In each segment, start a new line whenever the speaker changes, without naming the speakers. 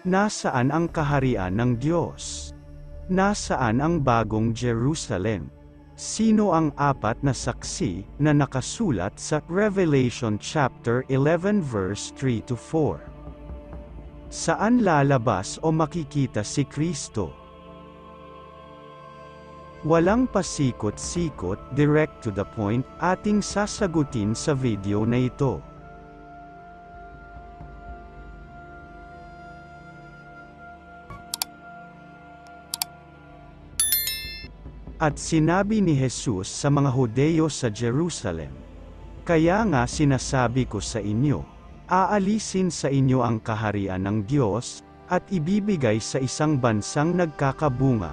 Nasaan ang kaharian ng Diyos? Nasaan ang bagong Jerusalem? Sino ang apat na saksi na nakasulat sa Revelation chapter 11 verse 3 to 4? Saan lalabas o makikita si Kristo? Walang pasikot-sikot, direct to the point, ating sasagutin sa video na ito. At sinabi ni Jesus sa mga Hudeyo sa Jerusalem, Kaya nga sinasabi ko sa inyo, aalisin sa inyo ang kaharian ng Diyos, at ibibigay sa isang bansang nagkakabunga.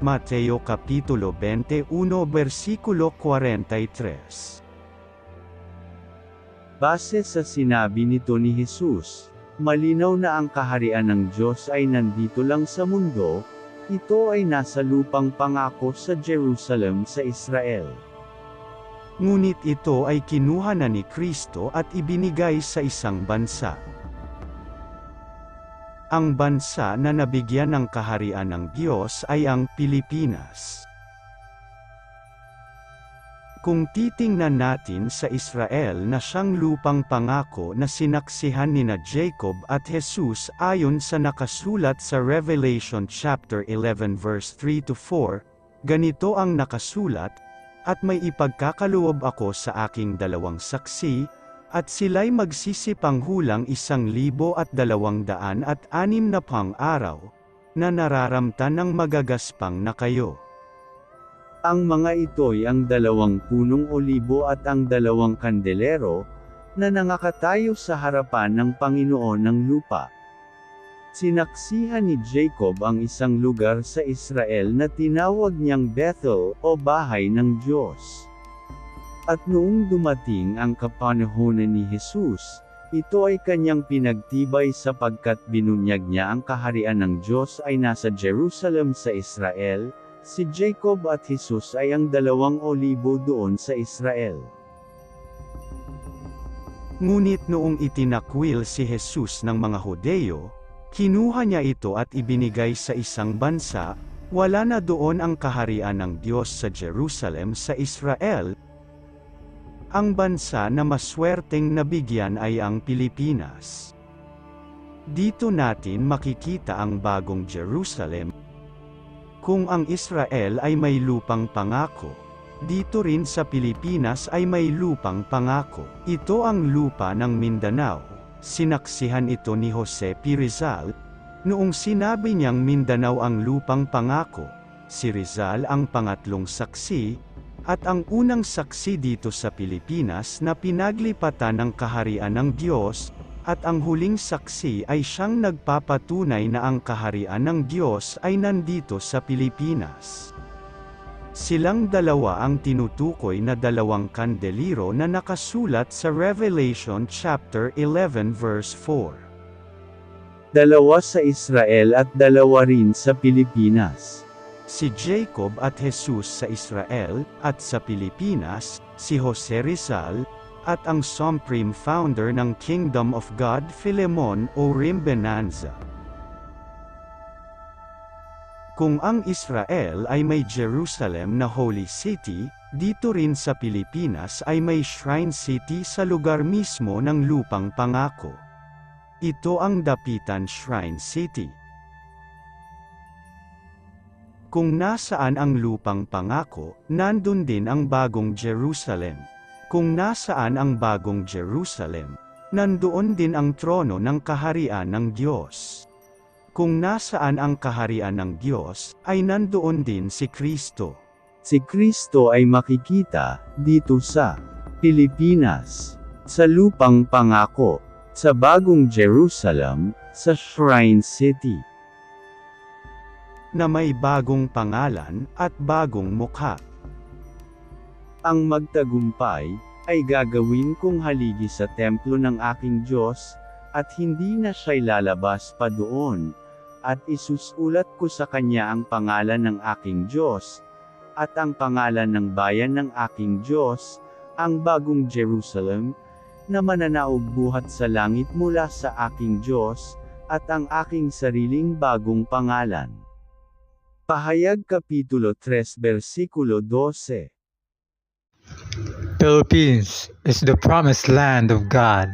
Mateo Kapitulo 21 versikulo 43
Base sa sinabi nito ni Jesus, malinaw na ang kaharian ng Diyos ay nandito lang sa mundo, ito ay nasa lupang pangako sa Jerusalem sa Israel.
Ngunit ito ay kinuha na ni Kristo at ibinigay sa isang bansa. Ang bansa na nabigyan ng kaharian ng Diyos ay ang Pilipinas. Kung titingnan natin sa Israel na siyang lupang pangako na sinaksihan ni na Jacob at Jesus ayon sa nakasulat sa Revelation chapter 11 verse 3 to 4, ganito ang nakasulat, at may ipagkakaloob ako sa aking dalawang saksi, at sila'y magsisipang hulang isang libo at dalawang daan at anim na pang araw, na nararamtan ng magagaspang na kayo.
Ang mga ito'y ang dalawang punong olibo at ang dalawang kandelero, na nangakatayo sa harapan ng Panginoon ng lupa. Sinaksihan ni Jacob ang isang lugar sa Israel na tinawag niyang Bethel o Bahay ng Diyos. At noong dumating ang kapanahonan ni Jesus, ito ay kanyang pinagtibay sapagkat binunyag niya ang kaharian ng Diyos ay nasa Jerusalem sa Israel, si Jacob at Jesus ay ang dalawang olibo doon sa Israel.
Ngunit noong itinakwil si Jesus ng mga Hudeyo, kinuha niya ito at ibinigay sa isang bansa, wala na doon ang kaharian ng Diyos sa Jerusalem sa Israel. Ang bansa na maswerteng nabigyan ay ang Pilipinas. Dito natin makikita ang bagong Jerusalem. Kung ang Israel ay may lupang pangako, dito rin sa Pilipinas ay may lupang pangako. Ito ang lupa ng Mindanao. Sinaksihan ito ni Jose P. Rizal, noong sinabi niyang Mindanao ang lupang pangako. Si Rizal ang pangatlong saksi, at ang unang saksi dito sa Pilipinas na pinaglipatan ng kaharian ng Diyos, at ang huling saksi ay siyang nagpapatunay na ang kaharian ng Diyos ay nandito sa Pilipinas. Silang dalawa ang tinutukoy na dalawang kandeliro na nakasulat sa Revelation chapter 11 verse 4.
Dalawa sa Israel at dalawa rin sa Pilipinas.
Si Jacob at Jesus sa Israel, at sa Pilipinas, si Jose Rizal, at ang supreme founder ng Kingdom of God Philemon o Rimbenanza. Kung ang Israel ay may Jerusalem na Holy City, dito rin sa Pilipinas ay may Shrine City sa lugar mismo ng lupang pangako. Ito ang Dapitan Shrine City. Kung nasaan ang lupang pangako, nandun din ang bagong Jerusalem. Kung nasaan ang bagong Jerusalem, nandoon din ang trono ng kaharian ng Diyos. Kung nasaan ang kaharian ng Diyos, ay nandoon din si Kristo.
Si Kristo ay makikita dito sa Pilipinas, sa lupang pangako, sa bagong Jerusalem, sa Shrine City,
na may bagong pangalan at bagong mukha.
Ang magtagumpay ay gagawin kong haligi sa templo ng aking Diyos, at hindi na siya'y lalabas pa doon, at isusulat ko sa kanya ang pangalan ng aking Diyos, at ang pangalan ng bayan ng aking Diyos, ang bagong Jerusalem, na mananaog buhat sa langit mula sa aking Diyos, at ang aking sariling bagong pangalan. Pahayag Kapitulo 3 Versikulo 12
Philippines is the promised land of God.